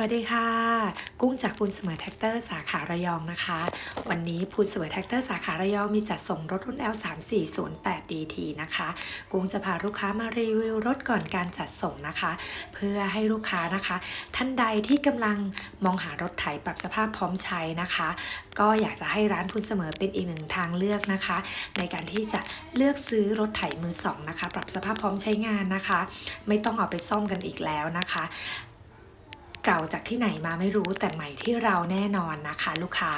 สวัสดีค่ะ กุ้งจากพูนเสมอแท็กเตอร์สาขาระยองนะคะ วันนี้พูนเสมอแท็กเตอร์สาขาระยองมีจัดส่งรถรุ่น L3408 DT นะคะ กุ้งจะพาลูกค้ามารีวิวรถก่อนการจัดส่งนะคะ เพื่อให้ลูกค้านะคะ ท่านใดที่กำลังมองหารถไถปรับสภาพพร้อมใช้นะคะ ก็อยากจะให้ร้านพูนเสมอเป็นอีกหนึ่งทางเลือกนะคะ ในการที่จะเลือกซื้อรถไถมือสองนะคะ ปรับสภาพพร้อมใช้งานนะคะ ไม่ต้องเอาไปซ่อมกันอีกแล้วนะคะ เก่าจากที่ไหนมาไม่รู้แต่ใหม่ที่เราแน่นอนนะคะลูกค้า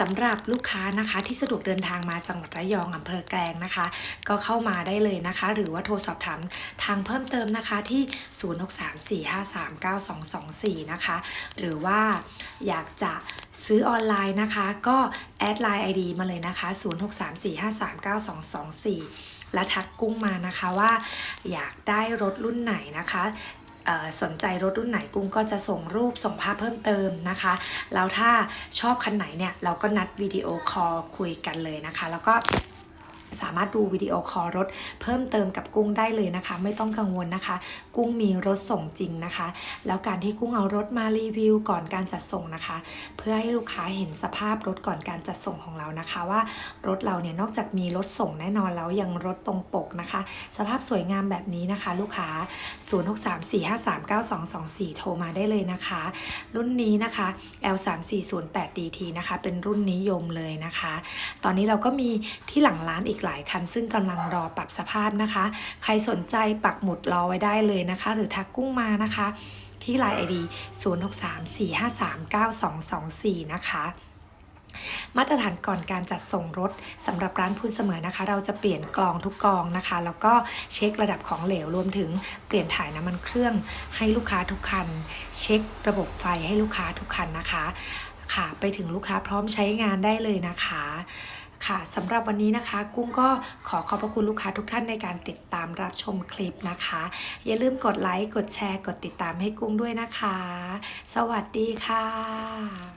สำหรับลูกค้านะคะที่สะดวกเดินทางมาจังหวัดระยองอำเภอแกลงนะคะ ก็เข้ามาได้เลยนะคะ หรือว่าโทรสอบถามทางเพิ่มเติมนะคะที่ 0634539224 นะคะ หรือว่าอยากจะซื้อออนไลน์นะคะ ก็แอดไลน์ ID มาเลยนะคะ 0634539224 และทักกุ้งมานะคะว่า อยากได้รถรุ่นไหนนะคะ สนใจรถรุ่นไหนกุ้งก็จะส่งรูปส่งภาพเพิ่มเติมนะคะ แล้วถ้าชอบคันไหนเนี่ยเราก็นัดวิดีโอคอลคุยกันเลยนะคะ แล้วก็ สามารถดูวิดีโอคอลรถเพิ่มเติมกับกุ้งได้เลยนะคะ ไม่ต้องกังวลนะคะ กุ้งมีรถส่งจริงนะคะ แล้วการที่กุ้งเอารถมารีวิวก่อนการจัดส่งนะคะ เพื่อให้ลูกค้าเห็นสภาพรถก่อนการจัดส่งของเรานะคะ ว่ารถเราเนี่ยนอกจากมีรถส่งแน่นอนแล้วยังรถตรงปกนะคะ สภาพสวยงามแบบนี้นะคะ ลูกค้า 0634539224 โทรมาได้เลยนะคะ รุ่นนี้นะคะ L3408DT นะคะ เป็นรุ่นนิยมเลยนะคะ ตอนนี้เราก็มีที่หลังร้านอีกหลายคัน ซึ่งกำลังรอปรับสภาพนะคะ ใครสนใจปักหมุดรอไว้ได้เลยนะคะ หรือทักกุ้งมานะคะ ที่ Line ID 0634539224 นะคะมาตรฐานก่อนการจัดส่งรถสำหรับร้านพูนเสมอนะคะ เราจะเปลี่ยนกรองทุกกองนะคะ แล้วก็เช็คระดับของเหลวรวมถึงเปลี่ยนถ่ายน้ำมันเครื่องให้ลูกค้าทุกคัน เช็คระบบไฟให้ลูกค้าทุกคันนะคะ ค่ะ ไปถึงลูกค้าพร้อมใช้งานได้เลยนะคะ ค่ะสำหรับวันนี้นะคะ กุ้งก็ขอขอบพระคุณลูกค้าทุกท่านในการติดตามรับชมคลิปนะคะ อย่าลืมกดไลค์กดแชร์ กดติดตามให้กุ้งด้วยนะคะ สวัสดีค่ะ